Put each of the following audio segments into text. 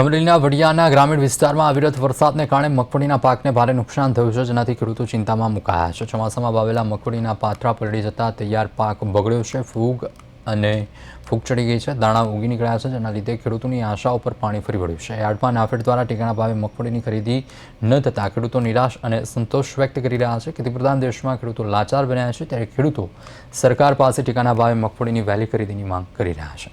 અમરેલીના વડિયાના ગ્રામીણ વિસ્તારમાં અવિરત વરસાદને કારણે મગફળીના પાકને ભારે નુકસાન થયું છે, જેનાથી ખેડૂતો ચિંતામાં મુકાયા છે. ચોમાસામાં વાવેલા મગફળીના પાથરા પલળી જતા તૈયાર પાક બગડ્યો છે. ફૂગ અને ફૂગ ચડી ગઈ છે. દાણા ઉગી નીકળ્યા છે, જેના લીધે ખેડૂતોની આશા ઉપર પાણી ફરી વળ્યું છે. યાર્ડમાં નાફેડ દ્વારા ટેકાના ભાવે મગફળીની ખરીદી ન થતાં ખેડૂતો નિરાશ અને સંતોષ વ્યક્ત કરી રહ્યા છે. ખેતીપ્રધાન દેશમાં ખેડૂતો લાચાર બન્યા છે, ત્યારે ખેડૂતો સરકાર પાસે ટેકાના ભાવે મગફળીની વહેલી ખરીદીની માંગ કરી રહ્યા છે.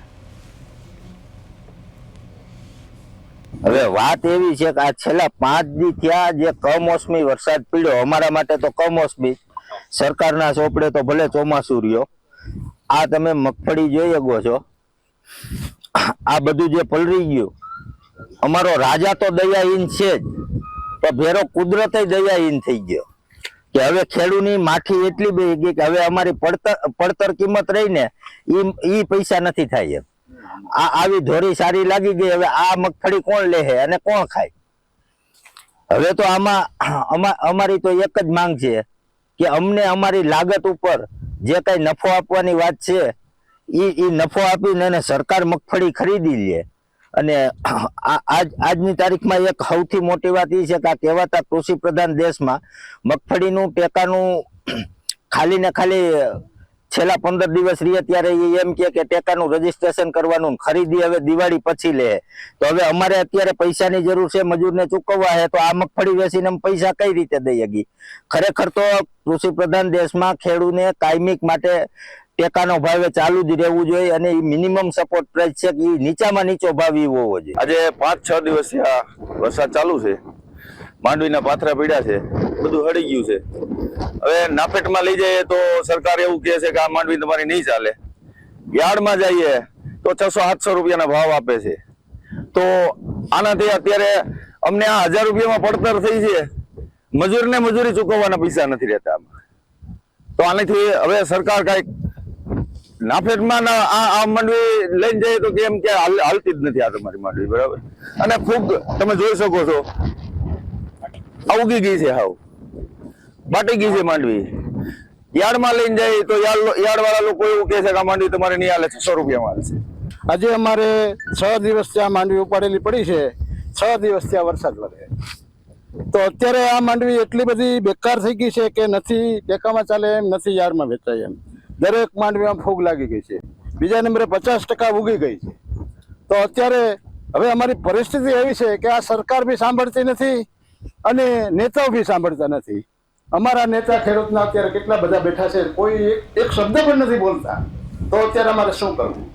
હવે વાત એવી છે કે આ છેલ્લા પાંચ દી થયા જે કમોસમી વરસાદ પડ્યો, અમારા માટે તો કમોસમી. સરકારના ચોપડે તો ભલે ચોમાસું રહ્યો. આ તમે મગફળી જોઈ શકો છો. આ બધું જે પલરી ગયું. અમારો રાજા તો દયાહીન છે જ તો ભેરો કુદરતે દયાહીન થઈ ગયો. કે હવે ખેડૂની માઠી એટલી બે ગઈ કે હવે અમારી પડતર પડતર કિંમત રહીને એ પૈસા નથી થાય એમ. આ આવી ધોરી સારી લાગી ગઈ, હવે આ મગફળી કોણ લે અને કોણ ખાય? હવે તો આમાં, અમા- અમારી તો એક જ માંગ છે કે અમને અમારી લાગત ઉપર જે કઈ નફો આપવાની વાત છે, ઈ ઈ નફો આપીને એને સરકાર મગફળી ખરીદી લે. અને આજ, આજની તારીખમાં એક સૌથી મોટી વાત એ છે કે આ કહેવાતા કૃષિ પ્રધાન દેશમાં મગફળીનું ટેકાનું ખાલી ને ખાલી છેલ્લા પંદર દિવસ રહીએ ત્યારે એ એમ કે ટેકાનું રજીસ્ટ્રેશન કરવાનું ખરીદી હવે દિવાળી પછી લે. તો હવે અમારે અત્યારે પૈસાની જરૂર છે, મજૂરને ચૂકવવા છે તો આ મગફળી વેચીને પૈસા કઈ રીતે દઈ શકીએ? ખરેખર તો કૃષિ પ્રધાન દેશમાં ખેડૂને કાયમિક માટે ટેકાનો ભાવે ચાલુ જ રહેવું જોઈએ અને એ મિનિમમ સપોર્ટ પ્રાઇસ છે ઈ નીચામાં નીચો ભાવ એવો હોવો જોઈએ. આજે પાંચ, છ દિવસથી આ વરસાદ ચાલુ છે. માંડવીના પાથરા પીડ્યા છે. બધું હળી ગયું છે. હવે નાફેટમાં લઈ જઈએ તો સરકાર એવું કહે છે કે આ માંડવી તમારી નહીં ચાલે. યાર્ડમાં જઈએ તો છસો સાતસો રૂપિયાના ભાવ આપે છે. તો આનાથી અત્યારે અમને આ હજાર રૂપિયામાં પડતર થઈ છે. મજૂરને મજૂરી ચૂકવવાના પૈસા નથી રહેતા આમાં. તો આનાથી હવે સરકાર કાંઈક નાફેટમાં આ માંડવી લઈને જઈએ તો કેમ કે હાલતી જ નથી આ તમારી માંડવી, બરાબર? અને ખૂબ તમે જોઈ શકો છો. આ ઉગી ગઈ છે હાવ. બાટી ગઈ છે માંડવી. યાર્ડમાં લઈને જાય તો યાર્ડ યાર્ડ વાળા લોકો એવું કહે છે કે આ માંડવી તમારે નહીં હાલે, છસો રૂપિયામાં હાલશે આજે અમારે છ દિવસ ત્યાં માંડવી ઉપાડેલી પડી છે, છ દિવસ ત્યાં વરસાદ લાગે તો અત્યારે આ માંડવી એટલી બધી બેકાર થઈ ગઈ છે કે નથી, ટેકામાં ચાલે એમ, નથી યારમાં વેચાય એમ. દરેક માંડવીમાં ફૂગ લાગી ગઈ છે. બીજા નંબરે પચાસ ટકા ઉગી ગઈ છે. તો અત્યારે હવે અમારી પરિસ્થિતિ એવી છે કે આ સરકાર બી સાંભળતી નથી અને નેતાઓ બી સાંભળતા નથી. અમારા નેતા ખેડૂતના અત્યારે કેટલા બધા બેઠા છે, કોઈ એક- શબ્દ પણ નથી બોલતા. તો અત્યારે અમારે શું કરવું?